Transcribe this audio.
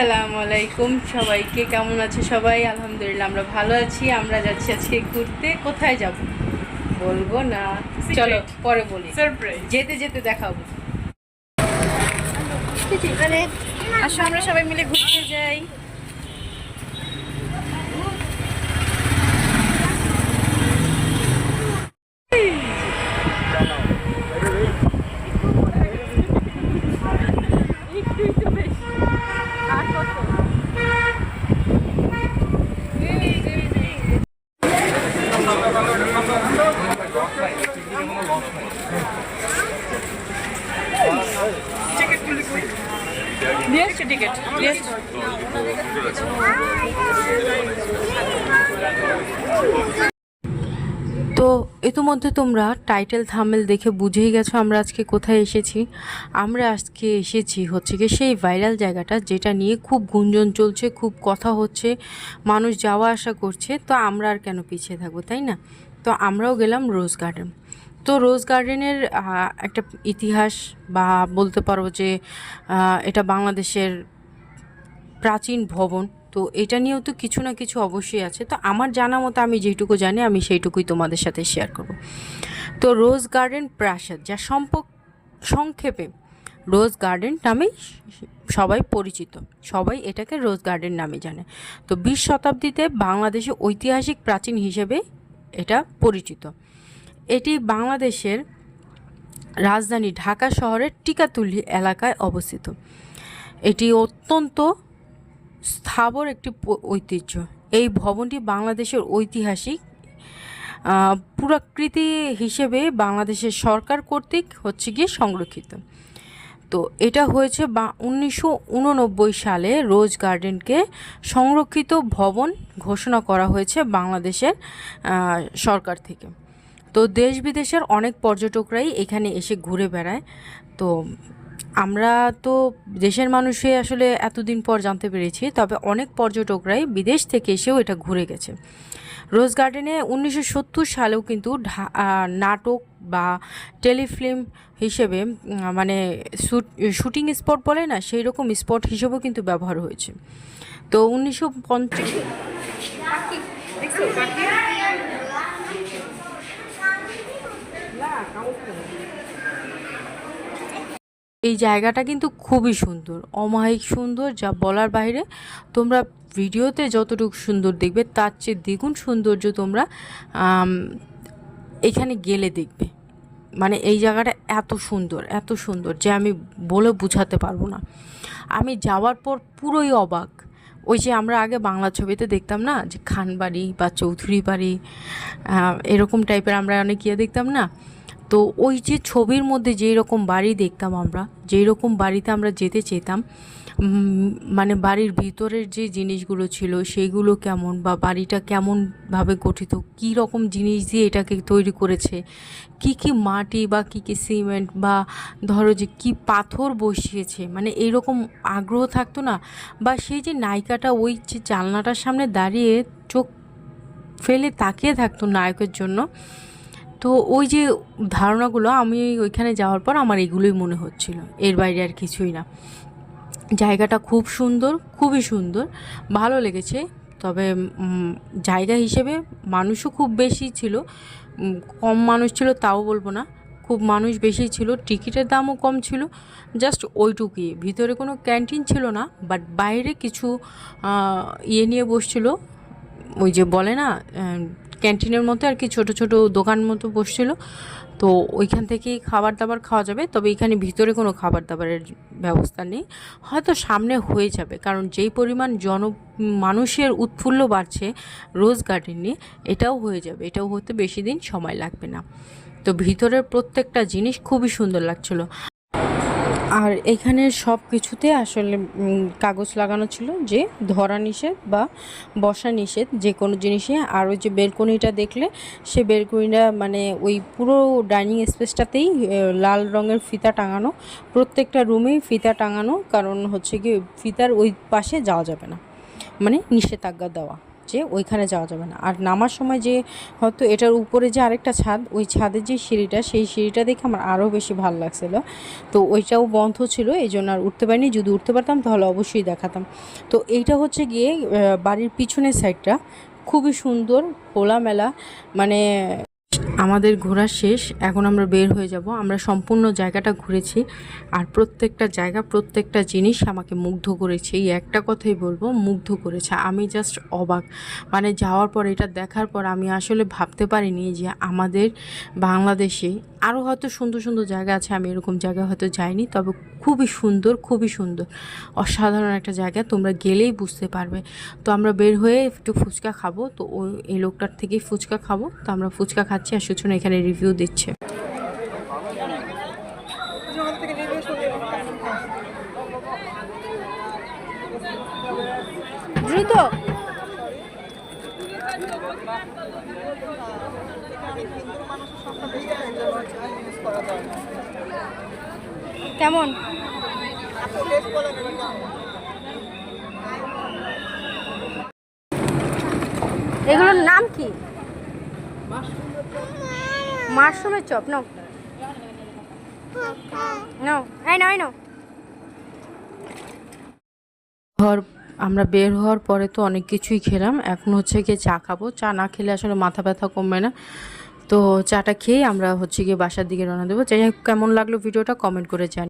আসসালামু আলাইকুম সবাইকে কেমন আছে সবাই? আলহামদুলিল্লাহ আমরা ভালো আছি। আমরা যাচ্ছি আজকে ঘুরতে। কোথায় যাব? বলব না। চলো পরে বলি। যেতে যেতে দেখাবো। আসো আমরা সবাই মিলে ঘুরতে যাই। তো ইতিমধ্যে তোমরা টাইটেল থামেল দেখে বুঝেই গেছো আমরা আজকে কোথায় এসেছি। আমরা আজকে এসেছি হচ্ছে কি সেই ভাইরাল জায়গাটা যেটা নিয়ে খুব গুঞ্জন চলছে, খুব কথা হচ্ছে, মানুষ যাওয়া আসা করছে, তো আমরা আর কেন পিছিয়ে থাকব, তাই না? তো আমরাও গেলাম রোজ গার্ডেন তো রোজ গার্ডেনের একটা ইতিহাস বা বলতে পারো যে এটা বাংলাদেশের প্রাচীন ভবন, তো এটা নিয়েও তো কিছু না কিছু অবশ্যই আছে। তো আমার জানা মতো আমি যেটুকু জানি, আমি সেইটুকুই তোমাদের সাথে শেয়ার করব। তো রোজ গার্ডেন প্রাসাদ, যা সম্পর্ক সংক্ষেপে রোজ গার্ডেন নামেই সবাই পরিচিত। সবাই এটাকে রোজ গার্ডেন নামে জানে। তো বিশ শতাব্দীতে বাংলাদেশে ঐতিহাসিক প্রাচীন হিসেবে এটা পরিচিত। এটি বাংলাদেশের রাজধানী ঢাকা শহরের টিকাতুলি এলাকায় অবস্থিত। এটি অত্যন্ত স্থাবর একটি ঐতিহ্য। এই ভবনটি বাংলাদেশের ঐতিহাসিক পুরাকৃতি হিসেবে বাংলাদেশের সরকার কর্তৃক হচ্ছে গিয়ে সংরক্ষিত। তো এটা হয়েছে বা, উনিশশো উননব্বই সালে রোজ গার্ডেনকে সংরক্ষিত ভবন ঘোষণা করা হয়েছে বাংলাদেশের সরকার থেকে। তো দেশ বিদেশের অনেক পর্যটকরাই এখানে এসে ঘুরে বেড়ায়। তো আমরা তো দেশের মানুষে আসলে এতদিন পর জানতে পেরেছি, তবে অনেক পর্যটকরাই বিদেশ থেকে এসেও এটা ঘুরে গেছে। রোজ গার্ডেনে উনিশশো সত্তর সালেও কিন্তু নাটক বা টেলিফিল্ম হিসেবে মানে শুটিং স্পট বলে না সেই রকম স্পট হিসেবেও কিন্তু ব্যবহার হয়েছে। তো উনিশশো পঞ্চাশ এই জায়গাটা কিন্তু খুবই সুন্দর, অমায়িক সুন্দর যা বলার বাইরে। তোমরা ভিডিওতে যতটুকু সুন্দর দেখবে, তার চেয়ে দ্বিগুণ সৌন্দর্য তোমরা এখানে গেলে দেখবে। মানে এই জায়গাটা এত সুন্দর এত সুন্দর যে আমি বলে বোঝাতে পারব না। আমি যাওয়ার পর পুরোই অবাক। ওই যে আমরা আগে বাংলা ছবিতে দেখতাম না, যে খানবাড়ি বা চৌধুরী বাড়ি এরকম টাইপের আমরা অনেক ইয়ে দেখতাম না? তো ওই যে ছবির মধ্যে যেই রকম বাড়ি দেখতাম আমরা যেই রকম বাড়িতে আমরা যেতে চেতাম মানে বাড়ির ভিতরের যে জিনিসগুলো ছিল সেইগুলো কেমন বা বাড়িটা কেমনভাবে গঠিত কী রকম জিনিস দিয়ে এটাকে তৈরি করেছে, কি কি মাটি বা কি কি সিমেন্ট বা ধরো যে কি পাথর বসিয়েছে মানে এইরকম আগ্রহ থাকতো না? বা সেই যে নায়িকাটা ওই যে জানলাটার সামনে দাঁড়িয়ে চোখ ফেলে তাকিয়ে থাকতো নায়কের জন্য তো ওই যে ধারণাগুলো আমি ওইখানে যাওয়ার পর আমার এগুলোই মনে হচ্ছিল। এর বাইরে আর কিছুই না। জায়গাটা খুব সুন্দর, খুবই সুন্দর, ভালো লেগেছে। তবে জায়গা হিসেবে মানুষও খুব বেশি ছিল। কম মানুষ ছিল তাও বলব না। খুব মানুষ বেশি ছিল, টিকিটের দামও কম ছিল। জাস্ট ওইটুকুই। ভিতরে কোনো ক্যান্টিন ছিল না, বাট বাইরে কিছু ইয়ে নিয়ে বসছিল। ওই যে বলে না ক্যান্টিনের মতো আর কি ছোট ছোট দোকান মতো বসছিল। তো ওইখান থেকেই খাবার দাবার খাওয়া যাবে, তবে এখানে ভিতরে কোনো খাবার দাবারের ব্যবস্থা নেই। হয়তো সামনে হয়ে যাবে, কারণ যেই পরিমাণ জন, মানুষের উৎফুল্ল বাড়ছে রোজ গার্ডেন এটাও হয়ে যাবে, এটাও হতে বেশি দিন সময় লাগবে না। তো ভিতরের প্রত্যেকটা জিনিস খুবই সুন্দর লাগছিল। আর এখানে সব কিছুতে আসলে কাগজ লাগানো ছিল যে ধরা নিষেধ বা বসা নিষেধ, যে কোনো জিনিসে। আর ওই যে বেলকনিটা দেখলে, সে বেলকনিটা মানে ওই পুরো ডাইনিং স্পেসটাতেই লাল রঙের ফিতা টাঙানো। প্রত্যেকটা রুমেই ফিতা টাঙানো, কারণ হচ্ছে কি, ফিতার ওই পাশে যাওয়া যাবে না। মানে নিষেধাজ্ঞা দেওয়া। যে ওইখানে যাওয়া যাবে না। আর নামার সময় যে হয়তো এটার উপরে যে আরেকটা ছাদ, ওই ছাদের যে সিঁড়িটা, সেই সিঁড়িটা দেখে আমার আরও বেশি ভালো লাগছিল। তো ওইটাও বন্ধ ছিল এই জন্য আর উঠতে পারিনি। যদি উঠতে পারতাম, তাহলে অবশ্যই দেখাতাম। তো এইটা হচ্ছে গিয়ে বাড়ির পিছনের সাইডটা খুবই সুন্দর, খোলামেলা মানে আমাদের ঘোরা শেষ, এখন আমরা বের হয়ে যাব। আমরা সম্পূর্ণ জায়গাটা ঘুরেছি আর প্রত্যেকটা জায়গা, প্রত্যেকটা জিনিস আমাকে মুগ্ধ করেছে। এই একটা কথাই বলব, মুগ্ধ করেছে। আমি জাস্ট অবাক। মানে যাওয়ার পর, এটা দেখার পর আমি আসলে ভাবতে পারিনি যে আমাদের বাংলাদেশে আরও হয়তো সুন্দর সুন্দর জায়গা আছে। আমি এরকম জায়গায় হয়তো যাইনি, তবে খুবই সুন্দর খুবই সুন্দর। অসাধারণ একটা জায়গা, তোমরা গেলেই বুঝতে পারবে। তো আমরা বের হয়ে একটু ফুচকা খাব। তো ওই, এই লোকটার থেকেই ফুচকা খাব। তো আমরা ফুচকা খাচ্ছি আর সুচনা এখানে রিভিউ দিচ্ছে? দ্রুত। কেমন? এগুলোর নাম কি? মাশরুমের চপ, নাও। নাও, এই নাও, এই ঘর, আমরা বের হওয়ার পরে তো অনেক কিছুই খেলাম। এখন হচ্ছে গিয়ে চা খাব। চা না খেলে আসলে মাথা ব্যথা কমবে না। তো চাটা খেয়ে আমরা হচ্ছে গিয়ে বাসার দিকে রওনা দেবো। যাই কেমন লাগল ভিডিওটা কমেন্ট করে জানি।